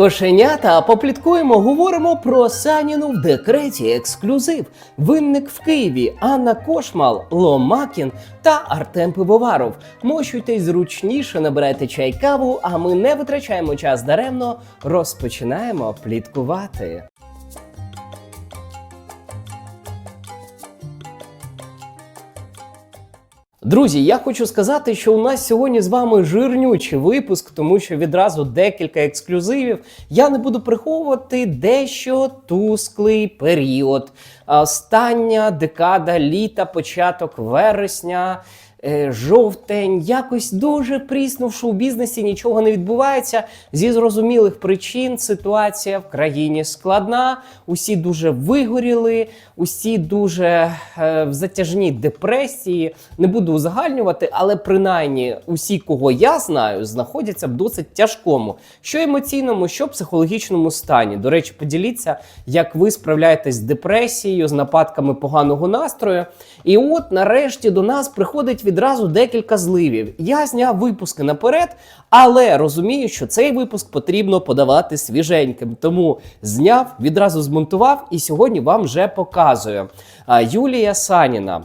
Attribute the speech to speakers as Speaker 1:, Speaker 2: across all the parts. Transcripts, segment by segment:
Speaker 1: Кошенята попліткуємо, говоримо про Саніну в декреті ексклюзив. Винник в Києві, Анна Кошмал, Ломакін та Артем Пивоваров. Мощуйтесь зручніше, набирайте чай каву, а ми не витрачаємо час даремно. Розпочинаємо пліткувати. Друзі, я хочу сказати, що у нас сьогодні з вами жирнючий випуск, тому що відразу декілька ексклюзивів. Я не буду приховувати дещо тусклий період. Остання декада літа, початок вересня. Е, Жовтень, якось дуже прісно в шоу-бізнесі нічого не відбувається. Зі зрозумілих причин ситуація в країні складна, усі дуже вигоріли, усі дуже е, в затяжній депресії. Не буду узагальнювати, але принаймні усі, кого я знаю, знаходяться в досить тяжкому, що емоційному, що психологічному стані. До речі, поділіться, як ви справляєтесь з депресією, з нападками поганого настрою. І от нарешті до нас приходить відразу декілька зливів. Я зняв випуски наперед, але розумію, що цей випуск потрібно подавати свіженьким. Тому зняв, відразу змонтував і сьогодні вам вже показую. Юлія Саніна.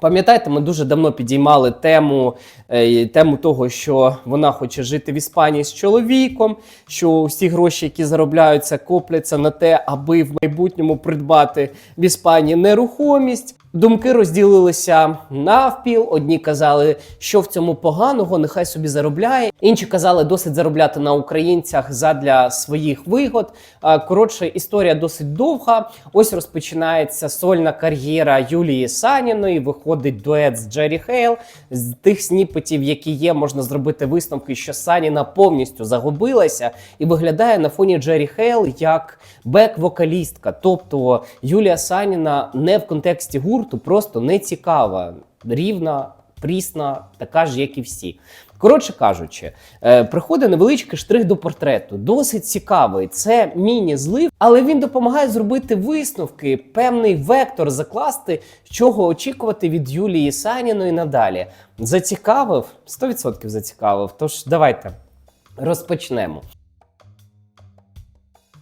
Speaker 1: Пам'ятаєте, ми дуже давно підіймали тему, е, тему того, що вона хоче жити в Іспанії з чоловіком, що всі гроші, які заробляються, копляться на те, аби в майбутньому придбати в Іспанії нерухомість. Думки розділилися навпіл. Одні казали, що в цьому поганого, нехай собі заробляє. Інші казали, досить заробляти на українцях задля своїх вигод. Коротше, історія досить довга. Ось розпочинається сольна кар'єра Юлії Саніної. Виходить дует з Джері Хейл. З тих сніпетів, які є, можна зробити висновки, що Саніна повністю загубилася і виглядає на фоні Джері Хейл як бек-вокалістка. Тобто Юлія Саніна не в контексті гурту, просто не цікава, рівна, прісна, така ж, як і всі. Коротше кажучи, е, приходить невеличкий штрих до портрету, досить цікавий. Це міні-злив, але він допомагає зробити висновки, певний вектор закласти, чого очікувати від Юлії Саніної надалі. Зацікавив 100% зацікавив. Тож давайте розпочнемо.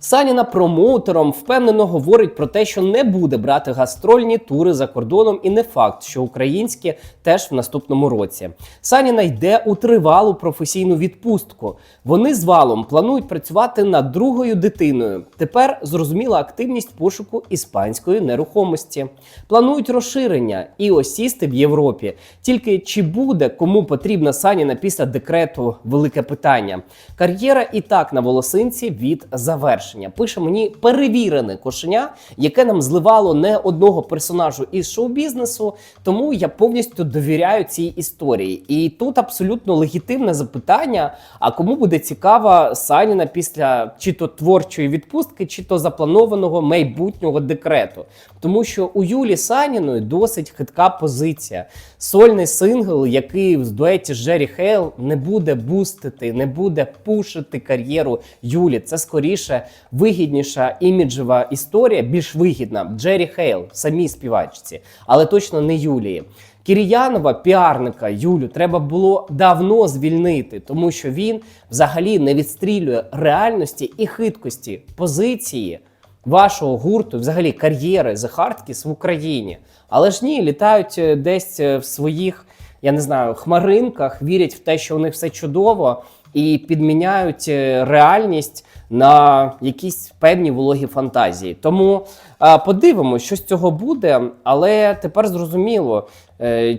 Speaker 1: Саніна промоутером впевнено говорить про те, що не буде брати гастрольні тури за кордоном, і не факт, що українські теж в наступному році. Саніна йде у тривалу професійну відпустку. Вони з валом планують працювати над другою дитиною. Тепер зрозуміла активність пошуку іспанської нерухомості. Планують розширення і осісти в Європі. Тільки чи буде кому потрібна Саніна після декрету велике питання. Кар'єра і так на волосинці від завершення. Пише мені перевірене кошеня, яке нам зливало не одного персонажу із шоу-бізнесу. Тому я повністю довіряю цій історії. І тут абсолютно легітимне запитання: а кому буде цікава Саніна після чи то творчої відпустки, чи то запланованого майбутнього декрету? Тому що у Юлі Саніної досить хитка позиція. Сольний сингл, який в дуеті з Джері Хейл не буде бустити, не буде пушити кар'єру Юлі. Це скоріше вигідніша іміджева історія, більш вигідна Джері Хейл, самій співачці, але точно не Юлії. Кіріянова, піарника Юлю, треба було давно звільнити, тому що він взагалі не відстрілює реальності і хиткості позиції вашого гурту, взагалі кар'єри The Hardkiss в Україні. Але ж ні, літають е, десь е, в своїх, я не знаю, хмаринках, вірять в те, що у них все чудово, і підміняють е, реальність на якісь певні вологі фантазії. Тому подивимось, подивимося, що з цього буде. Але тепер зрозуміло, е,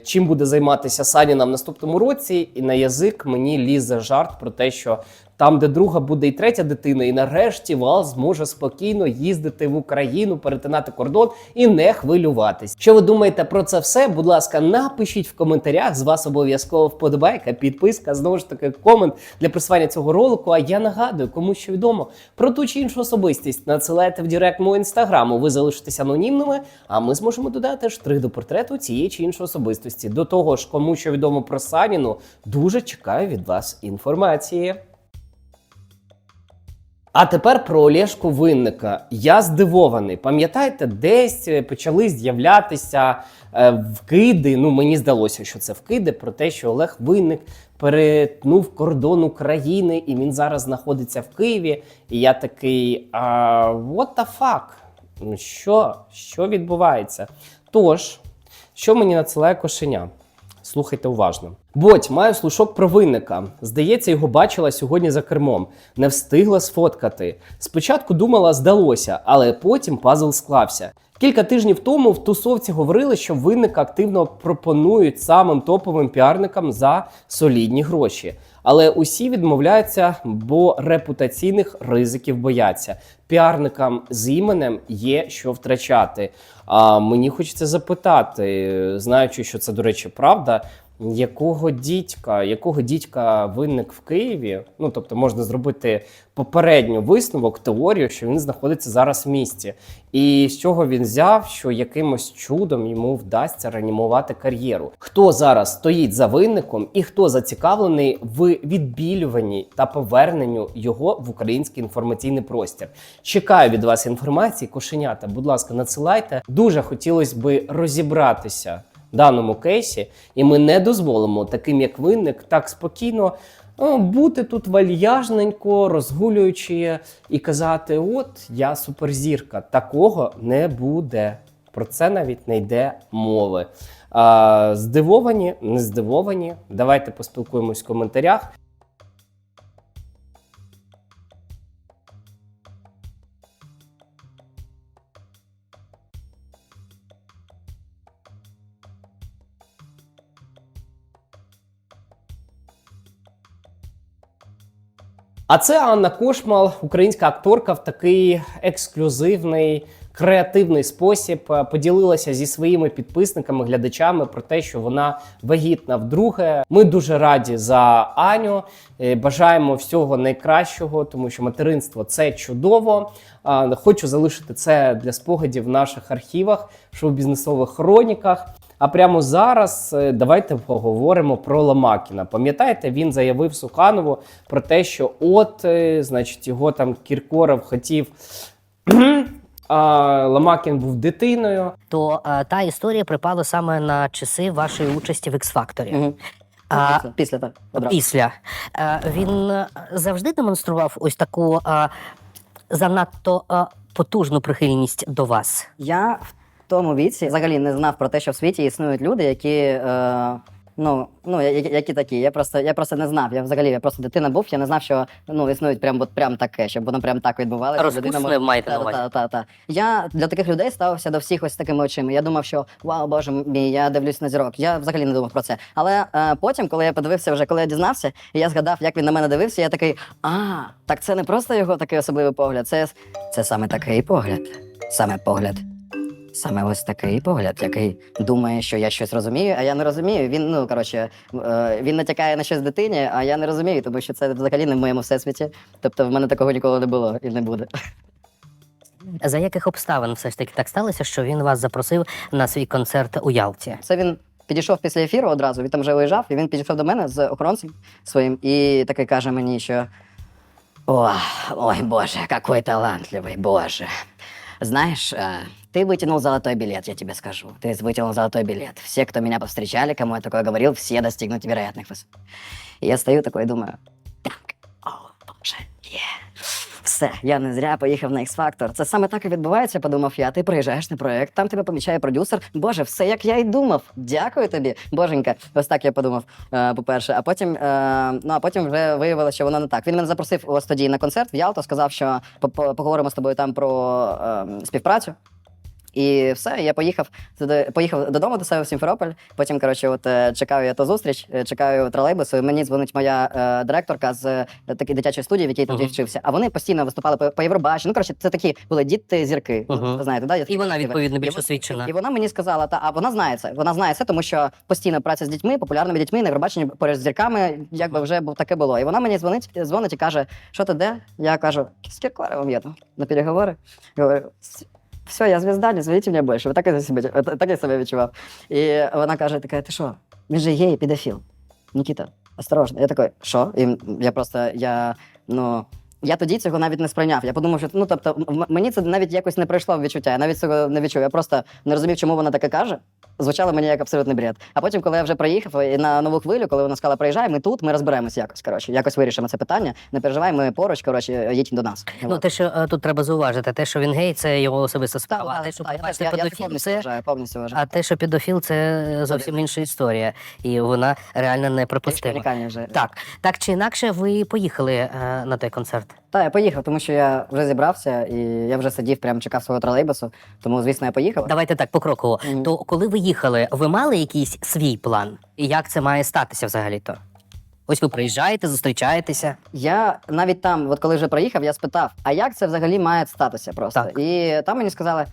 Speaker 1: чим буде займатися Саніна в наступному році, і на язик мені лізе жарт про те, що там, де друга буде і третя дитина, і нарешті Вал зможе спокійно їздити в Україну, перетинати кордон і не хвилюватись. Що ви думаєте про це все? Будь ласка, напишіть в коментарях. З вас обов'язково вподобайка, підписка, знову ж таки, комент для присвоєння цього ролику. А я нагадую, кому що відомо про ту чи іншу особистість. Надсилайте в директ мого інстаграму. Ви залишитесь анонімними, а ми зможемо додати штрих до портрету цієї чи іншої особистості. До того ж, кому що відомо про Саніну, дуже чекаю від вас інформації. А тепер про Олешку Винника. Я здивований. Пам'ятаєте, десь е, почали з'являтися е, вкиди. Ну, мені здалося, що це вкиди про те, що Олег Винник перетнув кордон України, і він зараз знаходиться в Києві. І я такий, а, what the fuck? Ну, Що? Що відбувається? Тож, що мені надсилає кошеня? Слухайте уважно. Боть, маю слушок про винника. Здається, його бачила сьогодні за кермом. Не встигла сфоткати. Спочатку думала, здалося, але потім пазл склався. Кілька тижнів тому в тусовці говорили, що винника активно пропонують самим топовим піарникам за солідні гроші. Але усі відмовляються, бо репутаційних ризиків бояться. Піарникам з іменем є що втрачати. А мені хочеться запитати, знаючи, що це, до речі, правда. Якого дідька, якого дідька винник в Києві? Ну тобто можна зробити попередню висновок, теорію, що він знаходиться зараз в місті, і з чого він взяв, що якимось чудом йому вдасться реанімувати кар'єру. Хто зараз стоїть за винником і хто зацікавлений в відбілюванні та поверненню його в український інформаційний простір? Чекаю від вас інформації, кошенята. Будь ласка, надсилайте. Дуже хотілося би розібратися даному кейсі, і ми не дозволимо таким, як винник, так спокійно е, бути тут вальяжненько, розгулюючи і казати: От я суперзірка. Такого не буде. Про це навіть не йде мови. А, здивовані, не здивовані. Давайте поспілкуємось в коментарях. А це Анна Кошмал, українська акторка, в такий ексклюзивний. Креативний спосіб е, поділилася зі своїми підписниками, глядачами про те, що вона вагітна вдруге. Ми дуже раді за Аню. е, Бажаємо всього найкращого, тому що материнство це чудово. Хочу залишити це для спогадів в наших архівах, шоу-бізнесових хроніках. А прямо зараз е, давайте поговоримо про Ломакіна. Пам'ятаєте, він заявив Суханову про те, що от, е, значить, його там Кіркоров хотів. А Ломакін був дитиною.
Speaker 2: то е, та історія припала саме на часи вашої участі в X-Factor.
Speaker 3: Угу.
Speaker 2: А,
Speaker 3: після, після так. Одразу.
Speaker 2: Після Е, він завжди демонстрував ось таку е, занадто е, потужну прихильність до вас.
Speaker 3: Я в тому віці взагалі не знав про те, що в світі існують люди, які. Е, Ну, ну, які такі. Я просто, я просто не знав. Я взагалі я просто дитина був, я не знав, що ну, існують прям, от, прям таке, щоб воно прям так відбувалося.
Speaker 2: Розпусне маєте на увазі?
Speaker 3: Та, та, та. Я для таких людей ставився до всіх ось такими очима. Я думав, що вау, боже мій, я дивлюсь на зірок. Я взагалі не думав про це. Але е, потім, коли я подивився, вже коли я дізнався, і я згадав, як він на мене дивився, я такий, а, так це не просто його такий особливий погляд, це, це саме такий погляд. Саме погляд. Саме ось такий погляд, який думає, що я щось розумію, а я не розумію. Він, ну коротше, е, він натякає на щось дитині, а я не розумію, тому що це взагалі не в моєму всесвіті. Тобто в мене такого ніколи не було і не буде.
Speaker 2: За яких обставин все ж таки так сталося, що він вас запросив на свій концерт у Ялті?
Speaker 3: Це він підійшов після ефіру одразу, він там вже виїжджав, і він підійшов до мене з охоронцем своїм і такий каже мені, що О, ой, боже, какой талантливый, боже. Знаешь, э, ты вытянул золотой билет, я тебе скажу. Ты вытянул золотой билет. Все, кто меня повстречали, кому я такое говорил, все достигнут невероятных высот. И я стою такой и думаю, так, о, боже, є. Все, я не зря поїхав на X-Factor. Це саме так і відбувається, подумав я. Ти приїжджаєш на проєкт, там тебе помічає продюсер. Боже, все як я й думав. Дякую тобі, боженька. Ось так я подумав, е, по-перше. А потім, е, ну а потім вже виявилося, що воно не так. Він мене запросив ось тоді на концерт в Ялту, сказав, що по- по- поговоримо з тобою там про е, співпрацю. І все, я поїхав поїхав додому до себе в Сімферополь. Потім, коротше, от е, чекаю я ту зустріч, е, чекаю тролейбусу. Мені дзвонить моя е, директорка з е, такої дитячої студії, в якій тоді
Speaker 2: Мгм.
Speaker 3: вчився. А вони постійно виступали по, по Євробаченню. Ну, коротше, це такі були діти зірки.
Speaker 2: Мгм.
Speaker 3: Ви знаєте, да?
Speaker 2: І вона відповідно більш освічена.
Speaker 3: І вона мені сказала, та а вона знає це. Вона знає це, тому що постійна праця з дітьми, популярними дітьми, на Євробаченні поряд з зірками, якби вже таке було. І вона мені дзвонить, дзвонить і каже, що ти де? Я кажу, з Кіркоровим їду на переговори. Говорю, все, я звізда, не зведіть мене більше. Так я себе, так я себе відчував. І вона каже: така, ти що? Він же гей, педофіл. Нікіта, осторожно. Я такий, що? І я просто, я, ну. Я тоді цього навіть не сприйняв. Я подумав, що ну тобто, мені це навіть якось не прийшло в відчуття. Я навіть цього не відчув. Я просто не розумів, чому вона таке каже. Звучало мені як абсолютний бред. А потім, коли я вже приїхав і на нову хвилю, коли вона сказала, приїжджай, ми тут, ми розберемося якось. Коротше, якось вирішимо це питання. Не переживай, ми поруч, коротше, їдь до нас.
Speaker 2: Ну, те, що е, тут треба зауважити, те, що він гей, це його особиста справа. А те, що
Speaker 3: повністю вважаю,
Speaker 2: а те, що педофіл, це зовсім інша історія, і вона реально неприпустима.
Speaker 3: Унікальні.
Speaker 2: Так, так чи інакше, ви поїхали е, на той концерт.
Speaker 3: Та я поїхав, тому що я вже зібрався і я вже сидів, прямо чекав свого тролейбусу. Тому, звісно, я поїхав.
Speaker 2: Давайте так покроково.
Speaker 3: Мгм.
Speaker 2: То коли ви їхали, ви мали якийсь свій план? І як це має статися взагалі-то? Ось ви приїжджаєте, зустрічаєтеся.
Speaker 3: Я навіть там, от коли вже приїхав, я спитав, а як це взагалі має статися просто?
Speaker 2: Так.
Speaker 3: І там мені сказали,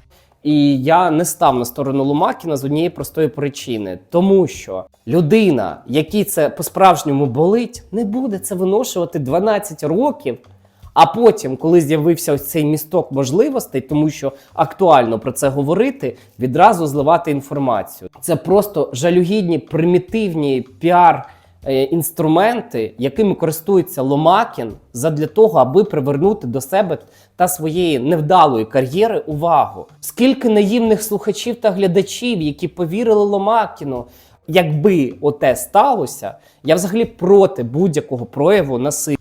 Speaker 1: І я не став на сторону Ломакіна з однієї простої причини, тому що людина, якій це по-справжньому болить, не буде це виношувати 12 років. А потім, коли з'явився ось цей місток можливостей, тому що актуально про це говорити, відразу зливати інформацію. Це просто жалюгідні примітивні піар. е, Інструменти, якими користується Ломакін, задля того, аби привернути до себе та своєї невдалої кар'єри увагу. Скільки наївних слухачів та глядачів, які повірили Ломакіну, якби оте сталося, я взагалі проти будь-якого прояву насилля.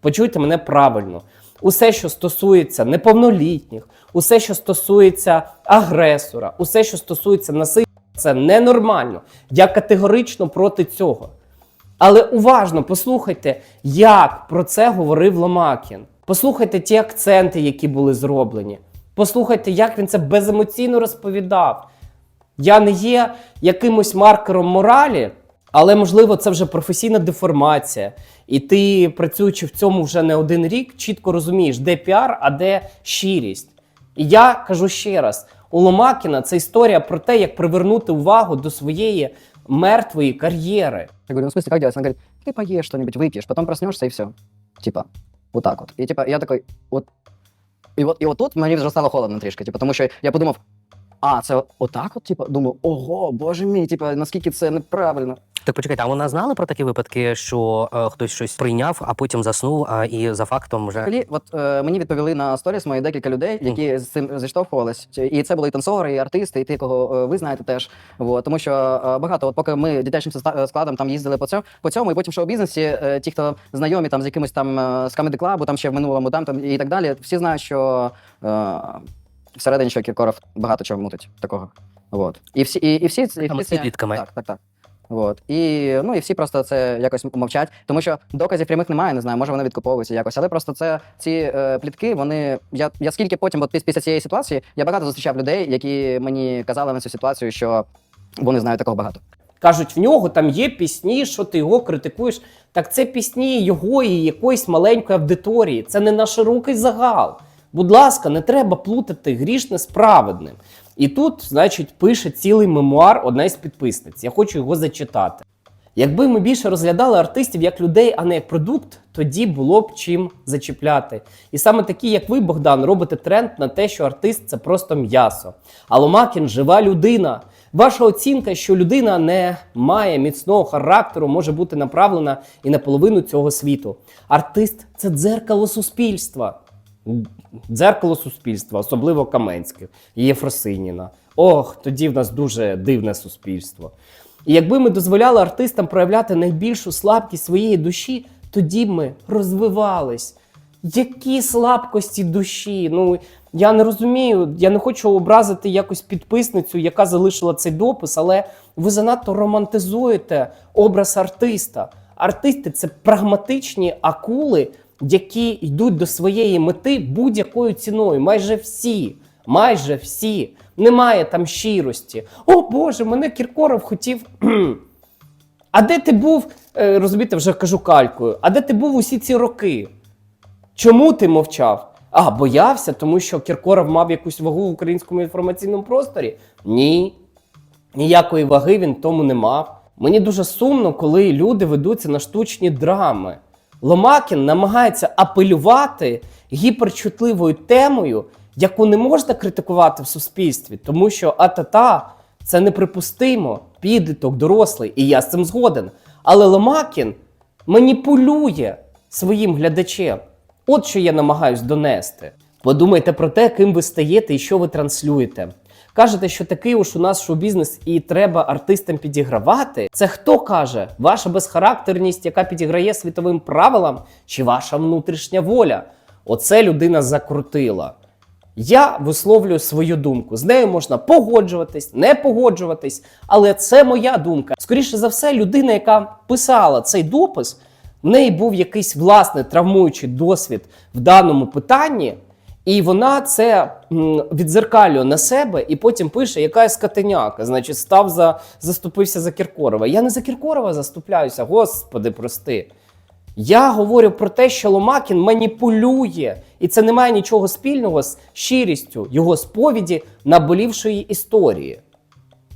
Speaker 1: Почуйте мене правильно. Усе, що стосується неповнолітніх, усе, що стосується агресора, усе, що стосується насилля, це ненормально. Я категорично проти цього. Але уважно послухайте, як про це говорив Ломакін. Послухайте ті акценти, які були зроблені. Послухайте, як він це беземоційно розповідав. Я не є якимось маркером моралі, але можливо це вже професійна деформація. І ти, працюючи в цьому вже не один рік, чітко розумієш, де піар, а де щирість. І я кажу ще раз: у Ломакіна це історія про те, як привернути увагу до своєї мертвої кар'єри.
Speaker 3: Я говорю, ну в смысле, как делать? Она говорит, ты поешь что-нибудь, выпьешь, потом проснешься и все. Типа, вот так вот. І типа, я такой, от. І от, і от тут мені вже стало холодно трішки, типу, тому що я подумав, а, це отак от, типу, думаю, ого, боже мій, типу, наскільки це неправильно.
Speaker 2: Так почекайте, а вона знала про такі випадки, що е, хтось щось прийняв, а потім заснув, а і за фактом вже.
Speaker 3: Взагалі, от е, мені відповіли на сторіс мої декілька людей, які з цим зіштовхувались. І це були і танцори, і артисти, і ті, кого е, ви знаєте теж. От, тому що е, багато, от поки ми дитячим соста- складом там їздили по цьому, по цьому, і потім в шоу-бізнесі, е, ті, хто знайомі там з якимось там е, з Comedy Club, там ще в минулому, там, там і так далі, всі знають, що е, всередині що Кіркоров багато чого мутить такого. От. І всі, і, і всі, і всі ці-
Speaker 2: підлітками.
Speaker 3: Так, так, так. От. І, ну, і всі просто це якось мовчать, тому що доказів прямих немає, не знаю, може вони відкуповуються якось. Але просто це ці е, плітки, вони. Я, я скільки потім, от піс- після цієї ситуації, я багато зустрічав людей, які мені казали на цю ситуацію, що вони знають такого багато.
Speaker 1: Кажуть, в нього там є пісні, що ти його критикуєш. Так це пісні його і якоїсь маленької аудиторії. Це не на широкий загал. Будь ласка, не треба плутати грішне з праведним. І тут, значить, пише цілий мемуар одна із підписниць. Я хочу його зачитати. Якби ми більше розглядали артистів як людей, а не як продукт, тоді було б чим зачіпляти. І саме такі, як ви, Богдан, робите тренд на те, що артист це просто м'ясо. А Ломакін жива людина. Ваша оцінка, що людина не має міцного характеру, може бути направлена і на половину цього світу. Артист це дзеркало суспільства. Дзеркало суспільства, особливо Каменських і Єфросиніна. Ох, тоді в нас дуже дивне суспільство. І якби ми дозволяли артистам проявляти найбільшу слабкість своєї душі, тоді б ми розвивались. Які слабкості душі? Ну я не розумію. Я не хочу образити якось підписницю, яка залишила цей допис, але ви занадто романтизуєте образ артиста. Артисти це прагматичні акули, які йдуть до своєї мети будь-якою ціною. Майже всі. Майже всі. Немає там щирості. О Боже, мене Кіркоров хотів. А де ти був? Е, Розумієте, вже кажу калькою. А де ти був усі ці роки? Чому ти мовчав? А, боявся, тому що Кіркоров мав якусь вагу в українському інформаційному просторі? Ні. Ніякої ваги він тому не мав. Мені дуже сумно, коли люди ведуться на штучні драми. Ломакін намагається апелювати гіперчутливою темою, яку не можна критикувати в суспільстві, тому що атата це неприпустимо, підліток, дорослий, і я з цим згоден. Але Ломакін маніпулює своїм глядачем. От що я намагаюсь донести. Подумайте про те, ким ви стаєте і що ви транслюєте. Кажете, що такий уж у нас шоу-бізнес і треба артистам підігравати. Це хто каже? Ваша безхарактерність, яка підіграє світовим правилам, чи ваша внутрішня воля? Оце людина закрутила. Я висловлюю свою думку. З нею можна погоджуватись, не погоджуватись, але це моя думка. Скоріше за все, людина, яка писала цей допис, в неї був якийсь власне травмуючий досвід в даному питанні, і вона це відзеркалює на себе і потім пише, яка я скотиняка, значить, став за заступився за Кіркорова. Я не за Кіркорова заступляюся, господи, прости. Я говорю про те, що Ломакін маніпулює, і це не має нічого спільного з щирістю його сповіді наболівшої історії.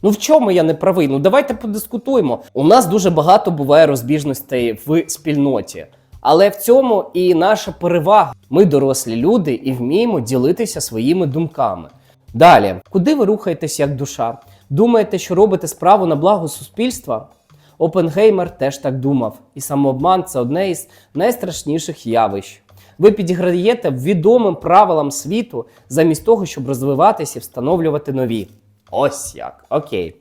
Speaker 1: Ну в чому я не правий? Ну давайте подискутуємо. У нас дуже багато буває розбіжностей в спільноті. Але в цьому і наша перевага. Ми дорослі люди і вміємо ділитися своїми думками. Далі, куди ви рухаєтесь як душа? Думаєте, що робите справу на благо суспільства? Опенгеймер теж так думав, і самообман це одне із найстрашніших явищ. Ви підіграєте відомим правилам світу замість того, щоб розвиватися і встановлювати нові. Ось як. Окей.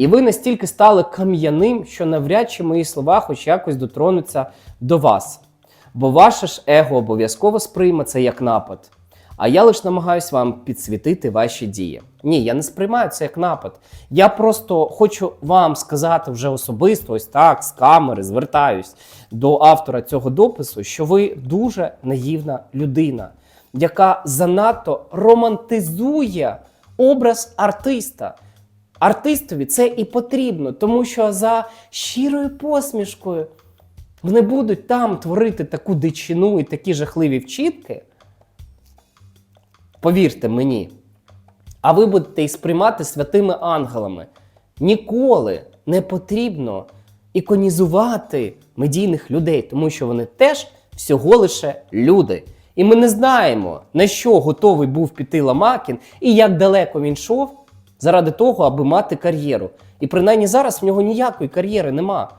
Speaker 1: І ви настільки стали кам'яним, що навряд чи мої слова хоч якось дотронуться до вас. Бо ваше ж его обов'язково сприйме це як напад. А я лише намагаюсь вам підсвітити ваші дії. Ні, я не сприймаю це як напад. Я просто хочу вам сказати вже особисто, ось так, з камери, звертаюсь до автора цього допису, що ви дуже наївна людина, яка занадто романтизує образ артиста. Артистові це і потрібно, тому що за щирою посмішкою вони будуть там творити таку дичину і такі жахливі вчітки. Повірте мені, а ви будете їх сприймати святими ангелами. Ніколи не потрібно іконізувати медійних людей, тому що вони теж всього лише люди. І ми не знаємо, на що готовий був піти Ламакін і як далеко він йшов заради того, аби мати кар'єру. І принаймні зараз в нього ніякої кар'єри нема.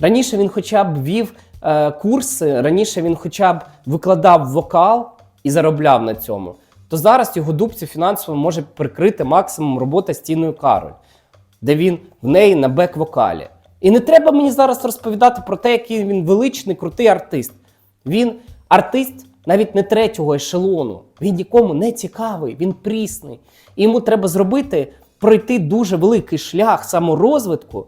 Speaker 1: Раніше він хоча б вів е, курси, раніше він хоча б викладав вокал і заробляв на цьому. То зараз його дубцю фінансово може прикрити максимум робота з Тіною Кароль, де він в неї на бек-вокалі. І не треба мені зараз розповідати про те, який він величний, крутий артист. Він артист навіть не третього ешелону. Він нікому не цікавий, він прісний. І йому треба зробити, пройти дуже великий шлях саморозвитку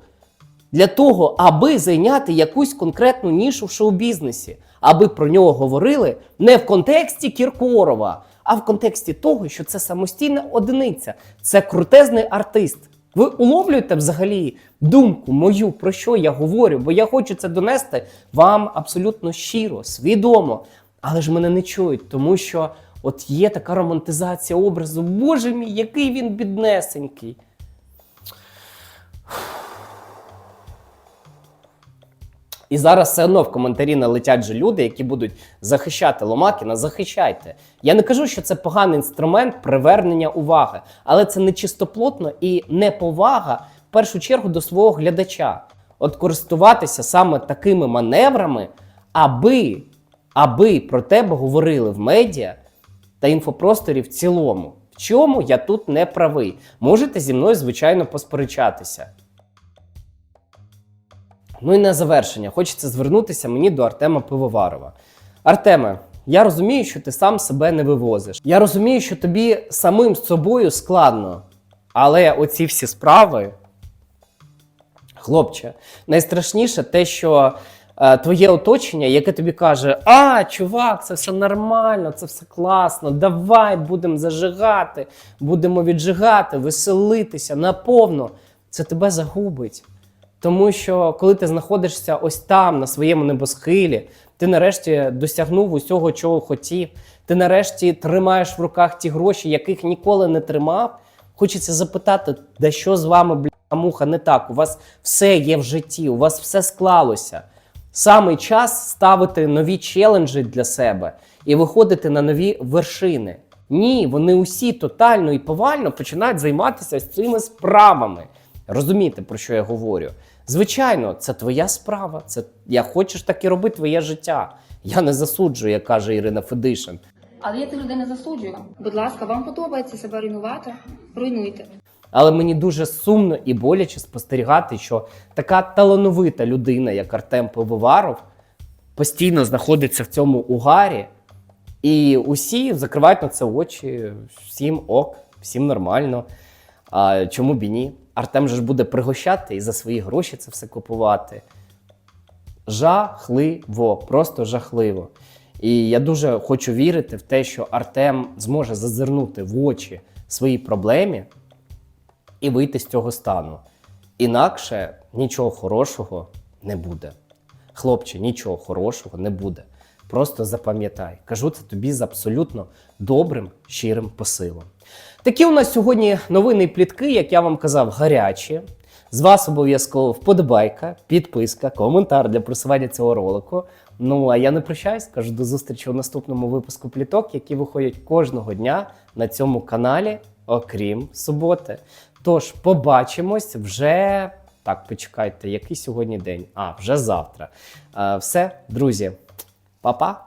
Speaker 1: для того, аби зайняти якусь конкретну нішу в шоу-бізнесі, аби про нього говорили не в контексті Кіркорова, а в контексті того, що це самостійна одиниця, це крутезний артист. Ви уловлюєте взагалі думку мою, про що я говорю, бо я хочу це донести вам абсолютно щиро, свідомо. Але ж мене не чують, тому що от є така романтизація образу. Боже мій, який він біднесенький. І зараз все одно в коментарі налетять же люди, які будуть захищати Ломакіна. Захищайте. Я не кажу, що це поганий інструмент привернення уваги, але це не чистоплотно і неповага в першу чергу до свого глядача. От користуватися саме такими маневрами, аби, аби про тебе говорили в медіа та інфопросторі в цілому. В чому я тут не правий? Можете зі мною, звичайно, посперечатися. Ну і на завершення хочеться звернутися мені до Артема Пивоварова. Артеме, я розумію, що ти сам себе не вивозиш. Я розумію, що тобі самим з собою складно. Але оці всі справи, хлопче, найстрашніше те, що твоє оточення, яке тобі каже: А, чувак, це все нормально, це все класно, давай будемо зажигати, будемо віджигати, веселитися наповно. Це тебе загубить. Тому що коли ти знаходишся ось там, на своєму небосхилі, ти нарешті досягнув усього, чого хотів. Ти нарешті тримаєш в руках ті гроші, яких ніколи не тримав. Хочеться запитати, да що з вами, бля, муха, не так? У вас все є в житті, у вас все склалося. Саме час ставити нові челенджі для себе і виходити на нові вершини. Ні, вони усі тотально і повально починають займатися цими справами. Розумієте, про що я говорю? Звичайно, це твоя справа. Це я хочеш так і робити твоє життя. Я не засуджую, як каже Ірина Федишин.
Speaker 4: Але я цих людей не засуджую. Будь ласка, вам подобається себе руйнувати? Руйнуйте.
Speaker 1: Але мені дуже сумно і боляче спостерігати, що така талановита людина, як Артем Пивоваров, постійно знаходиться в цьому угарі, і усі закривають на це очі, всім ок, всім нормально. А чому б і ні? Артем же ж буде пригощати і за свої гроші це все купувати. Жахливо, просто жахливо. І я дуже хочу вірити в те, що Артем зможе зазирнути в очі своїй проблемі і вийти з цього стану. Інакше нічого хорошого не буде. Хлопче, нічого хорошого не буде. Просто запам'ятай, кажу це тобі з абсолютно добрим, щирим посилом. Такі у нас сьогодні новини і плітки, як я вам казав, гарячі. З вас обов'язково вподобайка, підписка, коментар для просування цього ролику. Ну а я не прощаюсь, кажу до зустрічі у наступному випуску пліток, які виходять кожного дня на цьому каналі, окрім суботи. Тож побачимось вже. Так, почекайте, який сьогодні день? А, вже завтра. Е, все, друзі, па-па!